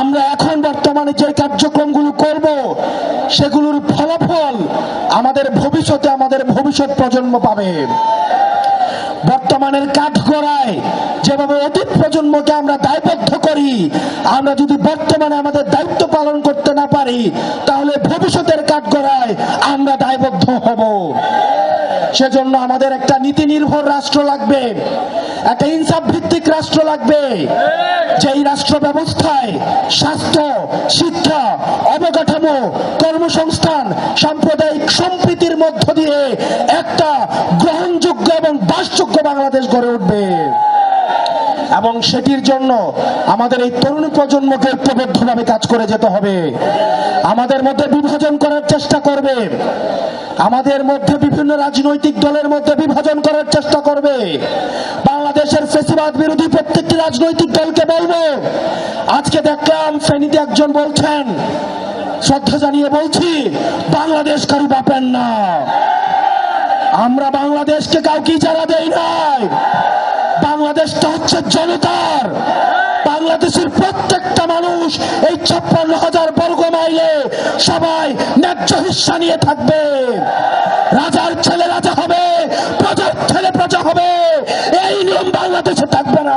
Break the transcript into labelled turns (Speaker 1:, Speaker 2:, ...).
Speaker 1: আমরা এখন বর্তমানে যে কার্যক্রমগুলো করব, সেগুলোর ফলাফল আমাদের ভবিষ্যতে, আমাদের ভবিষ্যৎ প্রজন্ম পাবে। বর্তমানের কাঠগড়ায় যেভাবে অতীত প্রজন্মকে আমরা দায়বদ্ধ করি, আমরা যদি বর্তমানে আমাদের দায়িত্ব পালন করতে না পারি, তাহলে ভবিষ্যতের কাঠগড়ায় আমরা দায়বদ্ধ হব। সেজন্য আমাদের একটা নীতি নির্ভর রাষ্ট্র লাগবে। একটা ইনসাফ ভিত্তিক রাষ্ট্র লাগবে। যেই রাষ্ট্র ব্যবস্থায় স্বাস্থ্য, শিক্ষা, অবকাঠামো, কর্মসংস্থান, সাম্প্রদায়িক সম্প্রীতির মধ্য দিয়ে একটা গ্রহণযোগ্য এবং বাসযোগ্য বাংলাদেশ গড়ে উঠবে। এবং সেটির জন্য আমাদের এই তরুণ প্রজন্মকে ঐক্যবদ্ধভাবে কাজ করে যেতে হবে। আমাদের মধ্যে বিভাজন করার চেষ্টা করবে। আমাদের মধ্যে বিভিন্ন রাজনৈতিক দলের মধ্যে বিভাজন করার চেষ্টা করবে। বাংলাদেশের ফেসিবাদ বিরোধী প্রত্যেকটি রাজনৈতিক দলকে বলব। আজকে দেখলাম ফেনীতে একজন বলছেন, শ্রদ্ধা জানিয়ে বলছি, বাংলাদেশ কারু বাপেন না। আমরা বাংলাদেশকে কাউকে ইজারা দেই নাই। বাংলাদেশটা হচ্ছে জনতার। বাংলাদেশের প্রত্যেকটা মানুষ এই ছাপ্পান্ন হাজার বর্গ মাইলে সবাই ন্যায্য হিসা নিয়ে থাকবে। রাজার ছেলে রাজা হবে, প্রজার ছেলে প্রজা হবে, এই নিয়ম বাংলাদেশে থাকবে না।